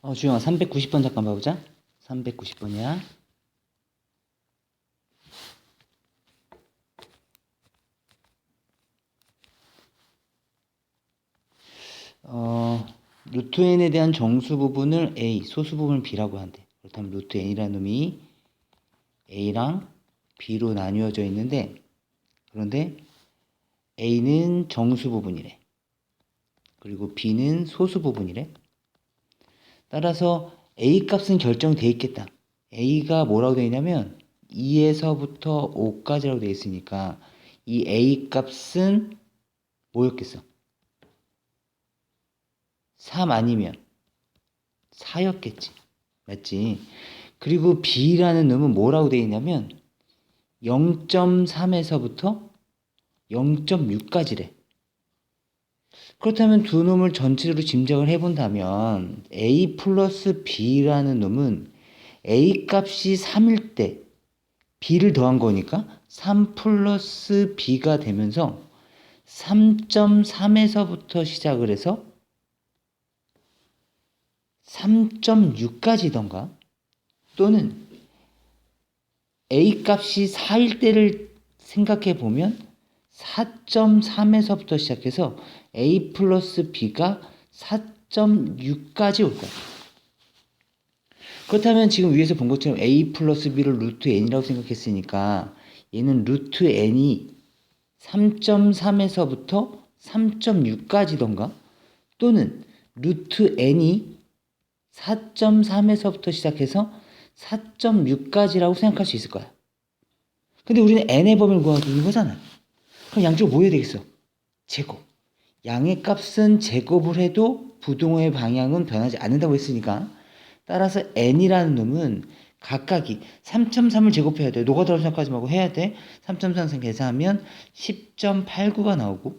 어, 주영아 390번 잠깐 봐보자. 390번이야. 어, 루트 n에 대한 정수 부분을 a, 소수 부분을 b라고 한대. 그렇다면 루트 n이라는 놈이 a랑 b로 나뉘어져 있는데 그런데 a는 정수 부분이래. 그리고 b는 소수 부분이래. 따라서 a 값은 결정돼 있겠다. a가 뭐라고 되어 있냐면 2에서부터 5까지라고 되어 있으니까 이 a 값은 뭐였겠어? 3 아니면 4였겠지. 맞지? 그리고 b라는 놈은 뭐라고 되어 있냐면 0.3에서부터 0.6까지래. 그렇다면 두 놈을 전체로 짐작을 해본다면 a 플러스 b라는 놈은 a 값이 3일 때 b를 더한 거니까 3 플러스 b가 되면서 3.3에서부터 시작을 해서 3.6까지던가 또는 a 값이 4일 때를 생각해 보면 4.3에서부터 시작해서 a 플러스 b가 4.6까지 올 거야. 그렇다면 지금 위에서 본 것처럼 a 플러스 b를 루트 n이라고 생각했으니까 얘는 루트 n이 3.3에서부터 3.6까지던가 또는 루트 n이 4.3에서부터 시작해서 4.6까지라고 생각할 수 있을 거야. 근데 우리는 n의 범위를 구하기 이거잖아. 그럼 양쪽을 뭐 해야 되겠어? 제곱. 양의 값은 제곱을 해도 부동호의 방향은 변하지 않는다고 했으니까 따라서 n이라는 놈은 각각이 3.3을 제곱해야 돼. 노가다로 생각하지 말고 해야 돼. 3.3 계산하면 10.89가 나오고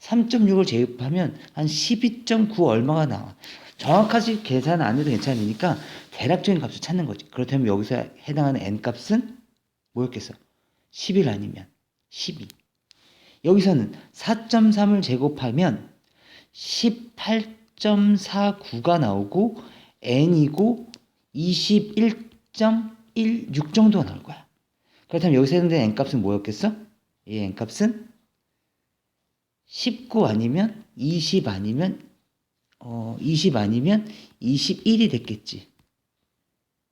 3.6을 제곱하면 한 12.9 얼마가 나와. 정확하게 계산 안 해도 괜찮으니까 대략적인 값을 찾는 거지. 그렇다면 여기서 해당하는 n 값은 뭐였겠어? 11 아니면 12. 여기서는 4.3을 제곱하면 18.49가 나오고 n이고 21.16 정도가 나올 거야. 그렇다면 여기서 해당되는 n 값은 뭐였겠어? 이 n 값은 19 아니면 20 아니면 어, 20 아니면 21이 됐겠지.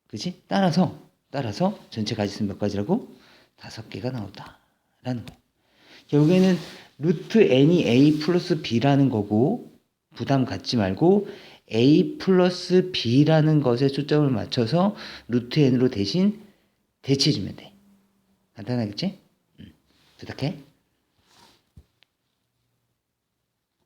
그지? 따라서 따라서 전체 가지수는 몇 가지라고? 다섯 개가 나온다. 라는 거. 결국에는 루트 n이 a 플러스 b라는 거고 부담 갖지 말고 a 플러스 b라는 것에 초점을 맞춰서 루트 n으로 대신 대체해주면 돼. 간단하겠지? 음, 부탁해.